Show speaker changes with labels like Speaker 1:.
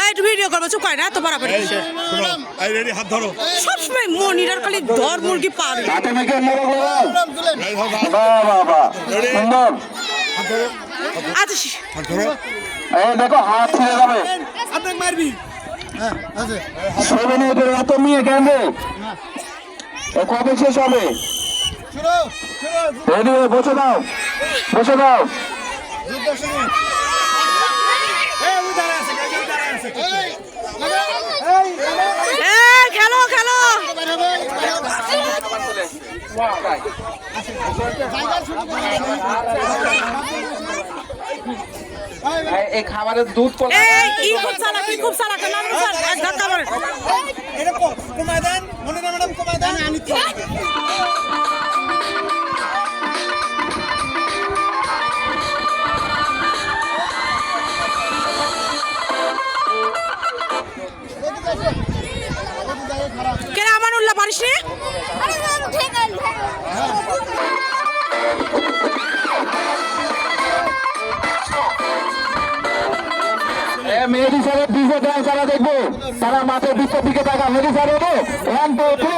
Speaker 1: এই একটু ভিডিও করব চুপ করে না তো
Speaker 2: রেডি হাত ধরো।
Speaker 1: সবসময় মনিরার খালি ধর মুরগি পারে আচ্ছা
Speaker 2: হাত ধরো।
Speaker 3: এই দেখো হাত ছিঁড়ে যাবে।
Speaker 4: আপনাকে মারবি? হ্যাঁ
Speaker 3: এত মেয়ে কেন কবে শেষ হবে? বসে দাও। বসে দাও
Speaker 4: যুদ্ধ শুরু এই উদারা আছে কাজে উদারা আছে এই লাগা এই
Speaker 1: এই খেলো খেলো
Speaker 5: এই খাবারের দুধ কলা
Speaker 1: এই খুব চালাক ই খুব চালাক নাম স্যার এক ধাক্কা মারে
Speaker 4: এটা কমায় দেন মনিরা ম্যাডাম কমায় দেন আমি
Speaker 1: কেন আমার উল্লা পারিস নি
Speaker 3: মেহেদি স্যারের ডিজে ডান্স আমরা দেখব। তারা মাঠের বিশ্বর দিকে তাকা মেহেদি স্যার এলো ওয়ান টু থ্রি